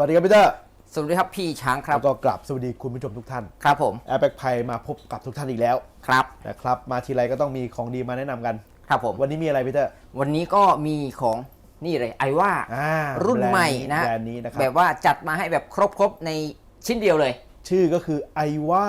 วัสดีครับพี่เตอร์สวัสดีครับพี่ช้างครับแล้วก็กลับสวัสดีคุณผู้ชมทุกท่าน ครับผมแอร์แบ็กไพมาพบกับทุกท่านอีกแล้ว ครับ นะครับ มาทีไรก็ต้องมีของดีมาแนะนำกัน ครับผม วันนี้มีอะไรพี่เตอร์ วันนี้ก็มีของนี่เลยไอว่าอ่า รุ่นใหม่นะแบรนด์นี้นะครับ แบบว่าจัดมาให้แบบครบๆในชิ้นเดียวเลย ชื่อก็คือไอว่า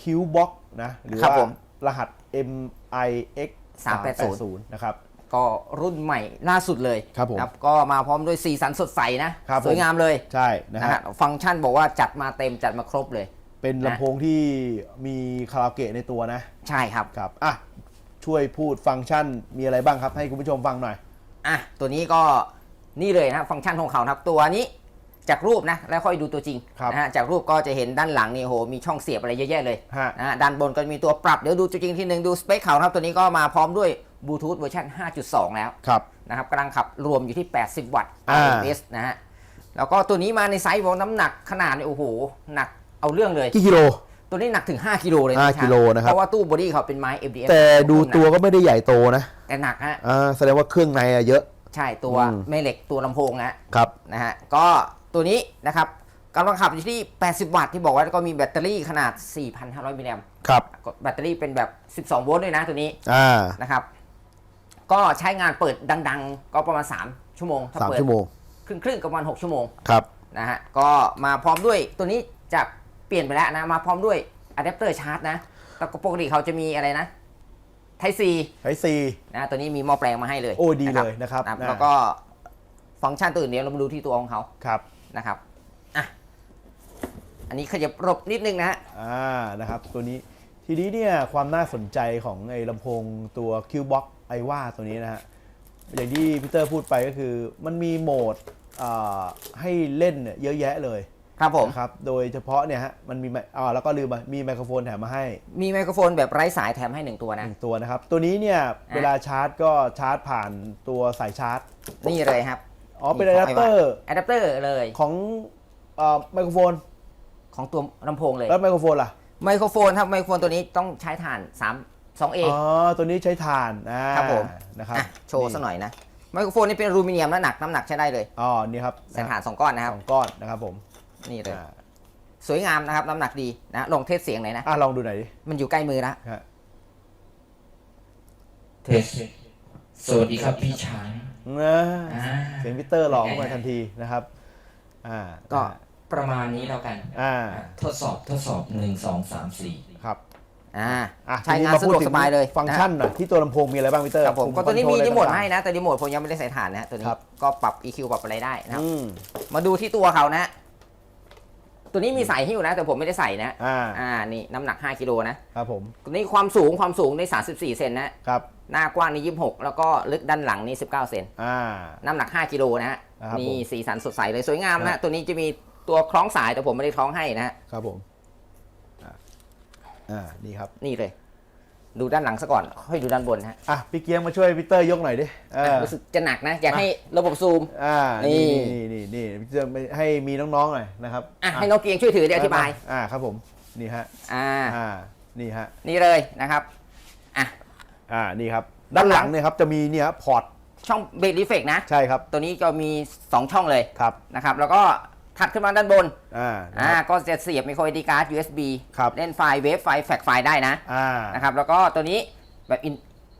คิวบ็อกนะ หรือครับว่าผมรหัส MIX 380นะครับ ก็รุ่นใหม่ล่าสุดเลยครับผมก็มาพร้อมด้วยสีสันสดใสนะครับผม สวยงามเลยใช่นะนะฮะฮะฟังก์ชันบอกว่าจัดมาเต็มจัดมาครบเลย เป็นลำโพงที่มีคาราโอเกะในตัวนะใช่ครับ ครับอะช่วยพูดฟังก์ชันมีอะไรบ้างครับ ให้คุณผู้ชมฟังหน่อย อะ ตัวนี้ก็นี่เลยนะฟังก์ชันของเขานะครับตัวนี้จากรูปนะ แล้วค่อยดูตัวจริงครับนะฮะจากรูปก็จะเห็นด้านหลังนี่โหมีช่องเสียบอะไรเยอะแยะเลยฮะ นะฮะด้านบนก็จะมีตัวปรับเดี๋ยวดูตัวจริงทีหนึ่งดูสเปคเขานะครับตัวนี้ก็มาพร้อมด้วย บลูทูธเวอร์ชัน5.2 แล้วครับ นะครับกำลังขับรวมอยู่ที่ 80 วัตต์ อ่า RMS นะฮะ แล้วก็ตัวนี้มาในไซส์ของน้ำหนักขนาดเนี่ยโอ้โห หนักเอาเรื่องเลย กี่กิโล ตัวนี้หนักถึง 5 กิโลเลยห้าพี่ช้งกิโลนะครับ เพราะว่าตู้บอดี้เขาเป็นไม้ FDF แต่ดูตัวก็ไม่ได้ใหญ่โตนะแต่หนักฮะ อ่าแสดงว่าเครื่องในอะเยอะ ใช่ตัวอืม แม่เหล็กตัวลำโพงนะครับ นะฮะก็ตัวนี้นะครับกำลังขับอยู่ที่ 80 วัตต์ที่บอกว่าแล้วก็มีแบตเตอรี่ขนาด 4,500 มิลลิแอมป์ครับก็แบตเตอรี่เป็นแบบ 12 โวลต์ด้วยนะตัวนี้อ่า นะครับ ก็ใช้งานเปิดดัง ๆ ก็ประมาณ 3 ชั่วโมงถ้าสามเปิดชั่วโมงครึ่งครึ่งๆก็ประมาณ6ชั่วโมงครับ นะฮะก็มาพร้อมด้วยตัวนี้จะเปลี่ยนไปแล้วนะ มาพร้อมด้วยอะแดปเตอร์ชาร์จนะแล้วก็ปกติเขาจะมีอะไรนะไทซีไอซีนะตัวนี้มีหม้อแปลงมาให้เลยโอ้ดีเลยนะครับนะอ่าแล้วก็ฟังก์ชันตัวอื่นเดี๋ยวเรามาดูที่ตัวของเขาครับนะครับอะอันนี้ขยับรบนิดนึงนะฮะ อ่านะครับตัวนี้ทีนี้เนี่ยความน่าสนใจของไอ้ลำโพงตัว Q Box ไอว่าตัวนี้นะฮะ อย่างที่พีเตอร์พูดไปก็คือ มันมีโหมดอ่าให้เล่นเนี่ยเยอะแยะเลยครับผมนะครับ โดยเฉพาะเนี่ยฮะ มันมีไมอ่าแล้วก็ลืมไปมีไมโครโฟนแถมมาให้ มีไมโครโฟนแบบไร้สายแถมให้หนึ่งตัวหนะนึ่งตัวนะครับ ตัวนี้เนี่ยเวลาชาร์จก็ชาร์จผ่านตัวสายชาร์จ นี่เลยครับ อ๋อ เป็นอะแดปเตอร์อะแดปเตอร์เลย ของเอ่อไมโครโฟน ของตัวลำโพงเลย แล้วไมโครโฟนล่ะ ไมโครโฟนครับ ไมโครโฟนตัวนี้ต้องใช้ถ่าน3 2A อ๋อ ตัวนี้ใช้ถ่านอ่าครับผม นะครับอะโชว์สักหน่อยนะ ไมโครโฟนนี่เป็นอลูมิเนียมน้ำหนักน้ำหนักใช้ได้เลยอ๋อ นี่ครับใส่ถ่าน2ก้อนนะครับสองก้อนนะครับผมนี่เลย อ่าสวยงามนะครับ น้ำหนักดีนะลองเทสเสียงหน่อยนะ อะลองดูหน่อยดิมันอยู่ใกล้มือแล้วฮะเทสสวัสดีครับพี่ช้างนะอ่าเสียงพีเตอร์หลอกเข้ามาทันทีนะครับ อ่าก็ประมาณนี้แล้วกัน อ่า ทดสอบทดสอบหนึ่งสองสามสี่ครับ อ่าอะใช้ทีงานมสะดวกถึสบายเลยฟังก์ชันหน่อยที่ตัวลำโพงมีอะไรบ้างพีเตอร์ครับผมปุ่ก็ตัวนี้มีคอรีโทโมทอะให้ไรนะ แต่รีโมทผมยังไม่ได้ใส่ถ่านนะตัวนี้ครับก็ปรับ EQ ปรับอะไรได้นะครับ อืมมาดูที่ตัวเขานะ ตัวนี้มีใส่ให้อยู่นะ แต่ผมไม่ได้ใส่นะ อ่าอ่านี่น้ำหนัก 5กิโลนะครับผมตัวนี้ความสูงความสูงใน 34 เซนนะครับหน้ากว้างนี่26 แล้วก็ลึกด้านหลังนี่19 เซนอ่า น้ำหนัก 5กิโลนะฮะนะครับนี่ผมสีสันสดใสเลยสวยงามครันะบตัวนี้จะมีตัวคล้องสายแต่ผมไม่ได้คล้องให้นะฮะ ครับผมอ่า อ่านี่ครับนี่เลย ดูด้านหลังซะก่อน ค่อยดูด้านบนฮะอะพี่เกียงมาช่วยพีเตอร์ยกหน่อยดิเออรู้สึกจะหนักนะ อยากให้ระบบซูม อ่านี่นี่นี่นี่นี่จะให้มีน้องๆหน่อยนะครับอะให้น้องเกียงช่วยถือเดี๋ยวอธิบาย อ่าครับผมนี่ฮะอ่าอ่านี่ฮะนี่เลยนะครับอะอ่านี่ครับ ด้านหลังเนี่ยครับจะมีเนี่ยครับพอร์ตช่องเบรดรีเฟกนะ ใช่ครับ ตัวนี้จะมี 2 ช่องเลยครับนะครับ แล้วก็ ถัดขึ้นมาด้านบน อ่านะอ่าครับก็จะเสียบไมโคร SD card USB ครับเล่นไฟล์เวฟไฟล์แฟกไฟล์ได้นะ อ่านะครับ แล้วก็ตัวนี้แบบอิน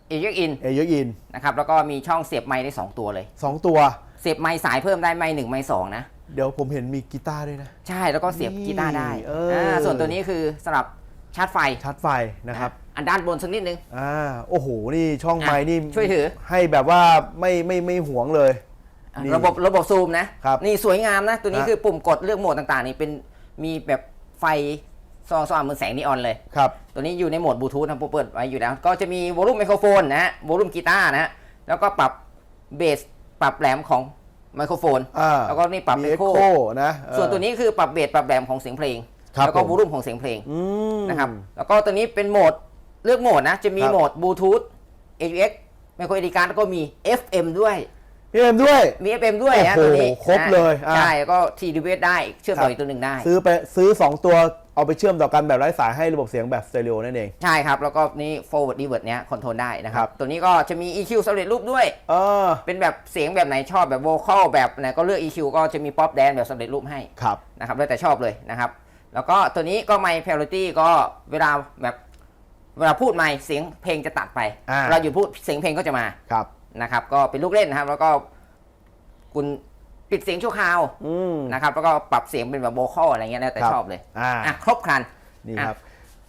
เอเยกอินเอเยอะอินนะครับ แล้วก็มีช่องเสียบไมค์ได้ 2 ตัวเลย สองตัว เสียบไมค์สายเพิ่มได้ไมค์หนึ่งไมค์สองนะ เดี๋ยวผมเห็นมีกีตาร์ด้วยนะ ใช่ แล้วก็เสียบนี่กีตาร์ได้เอออ่าส่วนตัวนี้คือสำหรับชาร์จไฟชาร์จไฟนะครับ อันด้านบนสักนิดนึง อ่า โอ้โห นี่ช่องไม้อะนี่ช่วยถือ ให้แบบว่าไม่ไม่ไม่หวงเลยอะ นี่ ระบบระบบซูมนะครับ นี่สวยงามนะ ตัวนี้ฮะคือปุ่มกดเลือกโหมดต่างๆ นี่เป็นมีแบบไฟสว่างสว่างเหมือนแสงนีออนเลย ครับ ตัวนี้อยู่ในโหมดบลูทูธนะผมเปิดไว้อยู่แล้ว ก็จะมีวอลลุ่มไมโครโฟนนะฮะวอลลุ่มกีตาร์นะฮะแล้วก็ปรับเบสปรับแหลมของไมโครโฟน อ่าแล้วก็นี่ปรับมีเอ็เอ็กกโคโคนะเออ ส่วนตัวนี้คือปรับเบสปรับแหลมของเสียงเพลง ครับแล้วก็ผม วอลลุ่มของเสียงเพลง อืม นะครับแล้วก็ตัวนี้เป็นโหมดเลือกโหมดนะ จะมีครับ โหมดบลูทูธ AUX ไมโครเอดีการแล้วก็มี FM ด้วย พี่เอ็มด้วย มี FM ด้วยฮะโอ้ตัวโหนี้ครบเลยอะ ใช่ก็ TWS ได้เชื่อมต่ออีกตัวหนึ่งได้ ซื้อไปซื้อ 2 ตัวเอาไปเชื่อมต่อกันแบบไร้สายให้ระบบเสียงแบบสเตอริโอนั่นเอง ใช่ครับ แล้วก็นี่ forward reverse เนี้ยคอนโทรลได้นะคครัรับบตัวนี้ก็จะมี EQ สำเร็จรูปด้วย เออเป็นแบบเสียงแบบไหนชอบแบบ vocal แบบไหนก็เลือก EQ ก็จะมี pop dance แบบสำเร็จรูปให้ครับ นะครับแล้วแต่ชอบเลยนะครับ แล้วก็ตัวนี้ก็ไมค์ parity ก็เวลาแบบเวลาพูดไมค์เสียงเพลงจะตัดไป อ่า เราหยุดพูดเสียงเพลงก็จะมา ครับ นะครับ ก็เป็นลูกเล่นนะครับ แล้วก็คุณปิดเสียงชั่วคราวอืมนะครับ แล้วก็ปรับเสียงเป็นแบบ vocal อะไรเงี้ยแล้วแต่ครับชอบเลยอ่าอะครบครัน นี่อะครับ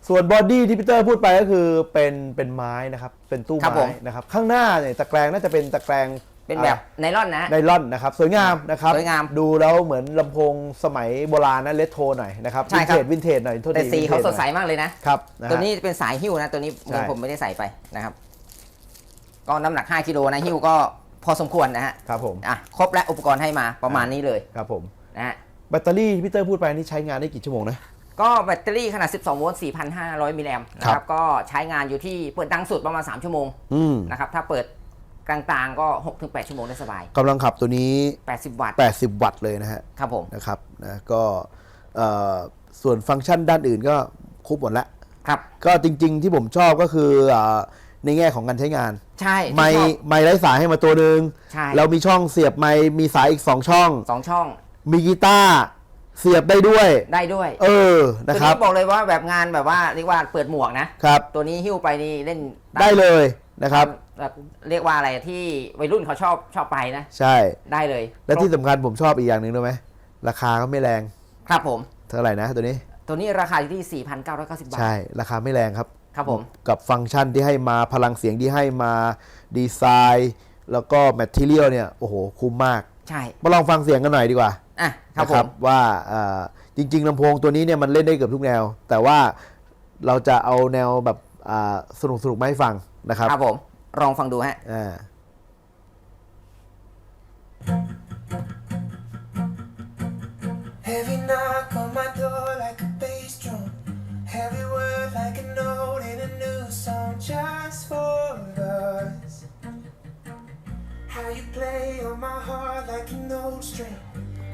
ส่วนบอดี้ที่พีเตอร์พูดไปก็คือเป็นเป็นไม้นะครับ เป็นตู้ครับผไม้ม นะครับ ข้างหน้าเนี่ยตะแกรงน่าจะเป็นตะแกรงเป็นแบบไนลอนนะไนลอนนะครับ สวยงามนะครับ สวยงามดูแล้วเหมือนลำโพงสมัยโบราณนะเลตโทหน่อยนะครับใช่วินครัเทบ จวินเทจหน่อยโทษแต่ทีสีเขาวินทจสดใสหน่อยมากเลยนะ ครับนะฮะ ตัวนี้เป็นสายหิ้วนะ ตัวนี้ใช่ ผมไม่ได้ใส่ไปนะครับ ก็น้ำหนัก 5กิโลนะหิ้วก็พอสมควรนะฮะครับผมอะครบและอุปกรณ์ให้มาประมาณนี้เลยครับผมนะฮะแบตเตอรี่ที่พีเตอร์พูดไปนี่ใช้งานได้กี่ชั่วโมงนะ ก็แบตเตอรี่ขนาด 12 โวลต์ 4,500 มิลลิแอมป์นะคครัรับบ ก็ใช้งานอยู่ที่เปิดดังสุดประมาณ 3 ชั่วโมงอืมนะครับ ถ้าเปิดกลางๆก็ 6-8 ชั่วโมงได้สบาย กำลังขับตัวนี้ 80 วัตต์80 วัตต์เลยนะฮะครับผม นะครับนะก็เอ่อส่วนฟังก์ชันด้านอื่นก็ครบหมดแล้วครับ ก็จริงๆที่ผมชอบก็คืออ่า ในแง่ของการใช้งาน ใช่ที่ไม้ชอบไม้ไร้สายให้มาตัวหนึ่งใช่แล้วมีช่องเสียบไม้มีสายอีก2ช่อง สองช่องมีกีตาร์เสียบได้ด้วย ได้ด้วยเออตันะวครับนี้บอกเลยว่าแบบงานแบบว่าเรียกว่าเปิดหมวกนะ ครับ ตัวนี้หิ้วไปนี่เล่นตามได้เลยนะครับ แบบเรียกว่าอะไรที่วัยรุ่นเขาชอบชอบไปนะ ใช่ ได้เลยและที่สำคัญผมชอบอีกอย่างหนึ่งรู้ไหมราคาก็ไม่แรง ครับผม เท่าไหร่นะตัวนี้ ตัวนี้ราคาอยู่ที่ 4,990 บาท ใช่ราคาไม่แรงครับ ครับผม กับฟังก์ชันที่ให้มาพลังเสียงที่ให้มาดีไซน์ แล้วก็แมทเทียลเนี่ยโอ้โหคุ้มมากใช่มาลองฟังเสียงกันหน่อยดีกว่าอะครับนะผมว่าอ่าจริง ๆลำโพงตัวนี้เนี่ยมันเล่นได้เกือบทุกแนว แต่ว่าเราจะเอาแนวแบบสนุกสนุกๆมาให้ฟังนะครับครับผมลองฟังดูฮะอ่า string.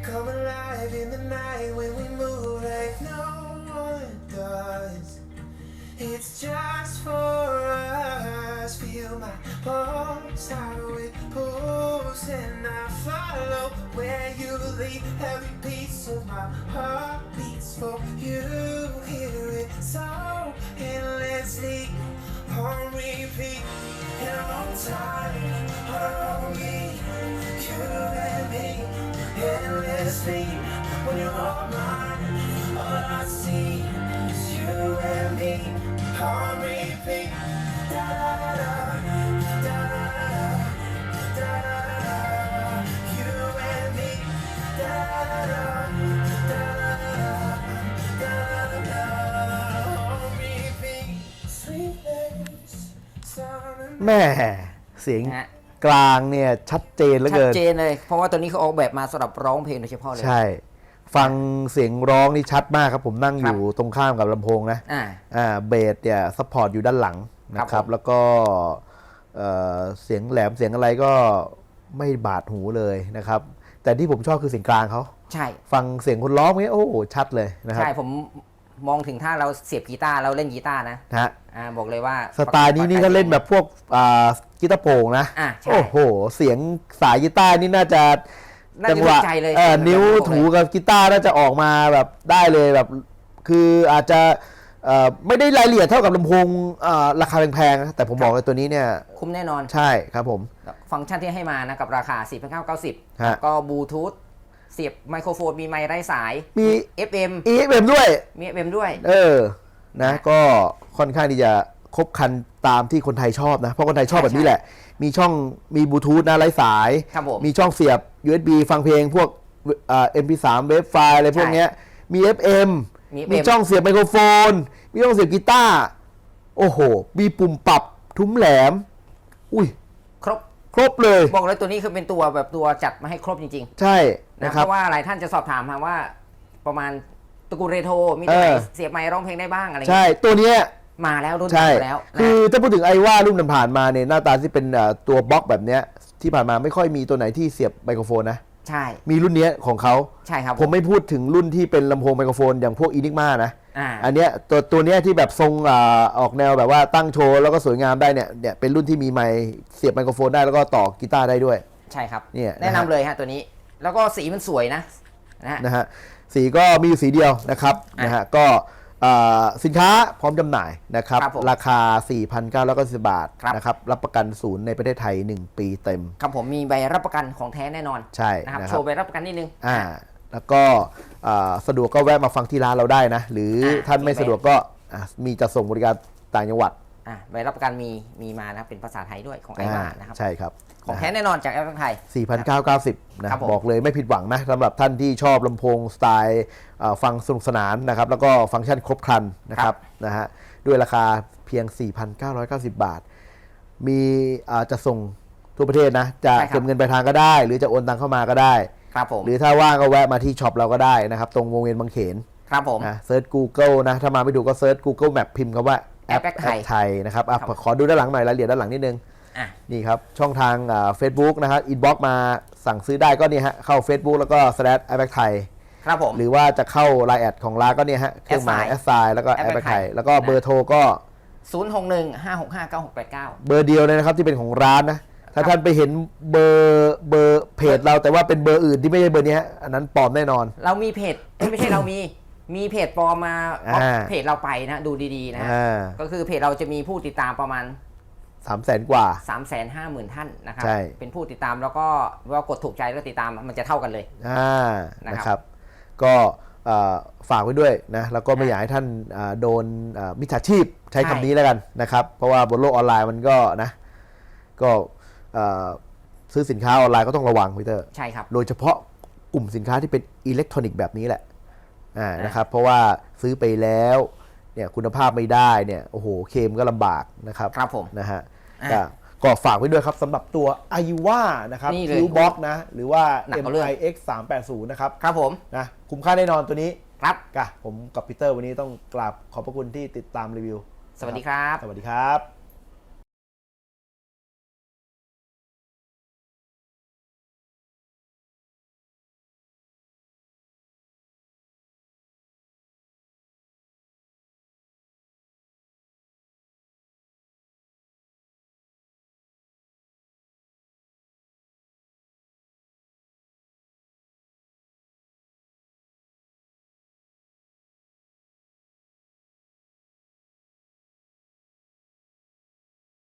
Come alive in the night when we move like no one does. It's just for us. Feel my pulse, how it pulls, and I follow where you lead. Every piece of my heart beats for you. Hear it so endlessly on repeat. And on time, on me, you endlessly. When you're all mine, all I see is you and me on repeat. Da da da da da da da. You and me. Da da da da da da. On repeat. Sweetness, sound and แม่เสียง นะฮะ กลางเนี่ยชัดเจนเหลือชัดเกิน เจนเลย เพราะว่าตัวนี้เขาออกแบบมาสำหรับร้องเพลงโดยเฉพาะเลย ใช่ ฟังเสียงร้องนี่ชัดมากครับ ผมนั่งคอรับยู่ตรงข้ามกับลำโพงนะอ่า อ่าเบสเนี่ยซัพพอร์ตอยู่ด้านหลังนะคครัรับบผม แล้วก็เอ่อเสียงแหลมเสียงอะไรก็ไม่บาดหูเลยนะครับ แต่ที่ผมชอบคือเสียงกลางเขาใช่ ฟังเสียงคนร้องเนี่ยโอ้โหชัดเลยนะครับ ใช่ผม มองถึงถ้าเราเสียบกีตาร์เราเล่นกีตาร์นะนะฮะอ่าบอกเลยว่าสไตล์นี้นี่ถ้าเล่นแบบพวกอ่ากีตาร์โปร่งนะอ่าใช่โอ้โห เสียงสายกีตาร์นี่น่าจะน่าจัจะหวะถูกใจเลยเอ่อเสียงแบบนิ้วนั้นถูกับกีตาร์น่าจะออกมาแบบได้เลยแบบ คืออาจจะเอ่อไม่ได้รายละเอียดเท่ากับลำโพงอ่าราคาแพงๆนะแต่ผมบอกเลยตัวนี้เนี่ยคุ้มแน่นอน ใช่ครับผม ฟังก์ชันที่ให้มานะกับราคา 4,990 ฮะ ก็บลูทูธ เสียบไมโครโฟนมีไมค์ไร้สายมี FM EFM ด้วย มี FM ด้วย เออ นะ ก็ค่อนข้างที่จะครบครันตามที่คนไทยชอบนะ เพราะคนไทยชอบใช่แบบนี้แหละ มีช่อง มีบลูทูธนะไร้สาย ครับผม มีช่องเสียบ USB ฟังเพลงพวกอ่า MP3 เวฟไฟล์อะไรพวกเนี้ย มี FM มีมี FM ช่องเสียบไมโครโฟน มีช่องเสียบกีตาร์ โอ้โห มีปุ่มปรับทุ้มแหลม อุ้ย ครบครบเลย บอกเลยตัวนี้คือเป็นตัวแบบตัวจัดมาให้ครบจริงใช่ๆนะนะคเพรับ ราะว่าหลายท่านจะสอบถามมาว่า ประมาณตระกูลเรโทรมีตัวไหนเออ เสียบไมค์ร้องเพลงได้บ้างอะไรใช่เงี้ยตัวเนี้ย มาแล้วรุ่นใช่ มาแล้วนะ คือถ้าพูดถึงไอว่ารุ่นผ่านๆมาเนี่ยหน้าตาที่เป็นเอ่อตัวบล็อกแบบเนี้ยที่ผ่านมาไม่ค่อยมีตัวไหนที่เสียบไมโครโฟนนะ ใช่มีรุ่นเนี้ยของเขา ใช่ครับผมไม่พูดถึงรุ่นที่เป็นลำโพงไมโครโฟนอย่างพวกอินิกมานะ อ่า อันเนี้ยตัวตัวเนี้ยที่แบบทรงอาออกแนวแบบว่าตั้งโชว์แล้วก็สวยงามได้เนี่ยเนี่ยเป็นรุ่นที่มีไมค์เสียบไมโครโฟนได้แล้วก็ต่อกีตาร์ได้ด้วย ใช่ครับ เนี่ยแนะนะนำฮะเลยฮะตัวนี้ แล้วก็สีมันสวยนะนะฮะ นะฮะสีก็มีอยู่สีเดียวนะครับอะนะฮะก็อ่าสินค้าพร้อมจำหน่ายนะครับครับผมราคา 4,990 บาทครับ นะครับรับประกันศูนย์ในประเทศไทย 1 ปีเต็ม ครับผมมีใบรับประกันของแท้แน่นอนใช่นะครับ นะคโชรับว์ใบรับประกันนิดนึงอ่า แล้วก็อ่าสะดวกก็แวะมาฟังที่ร้านเราได้นะ หรืออาท่านไม่มีใบสะดวกก็อะมีจะส่งบริการต่างจังหวัดอ่าใบรับประกันมีมีมานะครับเป็นภาษาไทยด้วยของไอมาอ่านะครับใช่ครับของแท้แน่นอนจากแอปไทย 4,990 นะครับผมบอกเลยไม่ผิดหวังนะสำหรับท่านที่ชอบลำโพงสไตล์เอ่อฟังสนุกสนานนะครับ แล้วก็ฟังก์ชันครบครันนะครับนะฮะด้วยราคาเพียง 4,990 บาท มีอ่าจะส่งทั่วประเทศนะ จะใช่ครับเก็บเงินปลายทางก็ได้ หรือจะโอนตังเข้ามาก็ได้ ครับผมหรือถ้าว่างก็แวะมาที่ช็อปเราก็ได้นะครับ ตรงวงเวียนบางเขนครับผมนะเซิร์ช Google นะ ถ้ามาไม่ถูกก็เซิร์ช Google Map พิมพ์คำว่าแอปแอปแอปไทยนะครับอะครับขอดูด้านหลังหน่อยรายละเอียดด้านหลังนิดนึงอะนี่ครับ ช่องทางเฟซบุ๊กนะครับอินบ็อกมาสั่งซื้อได้ก็เนี่ยฮะ เข้า Facebook แล้วก็ slash a p p ไทยครับผมหรือว่าจะเข้า Line แอดของร้านก็เนี่ยฮะเครื่องหมาย Assign แอสไซแล้วก็ a p p ไทย Thai แล้วก็เบอร์โทรก็ 0 6 1 5 6 5 9 6 8 9 เบอร์เดียวเลยนะครับที่เป็นของร้านนะ ถ้าท่านไปเห็นเบอร์เบอร์เพจเราแต่ว่าเป็นเบอร์อื่นที่ไม่ใช่เบอร์นี้ฮะอันนั้นปลอมแน่นอน เรามีเพจเอ้ยไม่ใช่เรามี มีเพจปลอมมาอ่า เพจเราไปนะดูดีๆนะฮะอ่าก็คือเพจเราจะมีผู้ติดตามประมาณ สามแสนกว่า 3 5 0 0 0 0 ท่านนะครับ ใช่ เป็นผู้ติดตามแล้วก็ว่ากดถูกใจแล้วติดตามมันจะเท่ากันเลย อ่านะครับนะครับ ก็เอ่อฝากไว้ด้วยนะแล้วก็ไม่อยากให้ท่านอ่าโดนอ่ามิจฉาชีพใช้ใช่ คำนี้แล้วกันนะครับ เพราะว่าบนโลกออนไลน์มันก็นะ ก็เอ่อ ซื้อสินค้าออนไลน์ก็ต้องระวังพีเตอร์ใช่ครับ โดยเฉพาะกลุ่มสินค้าที่เป็นอิเล็กทรอนิกส์แบบนี้แหละอ่าอ่านนะครับเพราะว่าซื้อไปแล้วเนี่ยคุณภาพไม่ได้เนี่ยโอ้โหเคลมก็ลำบากนะครับครับผมนะฮะอะก็ก็ฝากไว้ด้วยครับสำหรับตัว a i w a นะครับนี่เลยคิวบ็อกนะ หรือว่าหนักกว่าเรื่อง MIX 380นะครับครับผมนะคุ้มค่าแน่นอนตัวนี้ครับกะผมกับพีเตอร์วันนี้ต้องกราบขอบพระคุณที่ติดตามรีวิว สวัสดีครับ สวัสดีครับ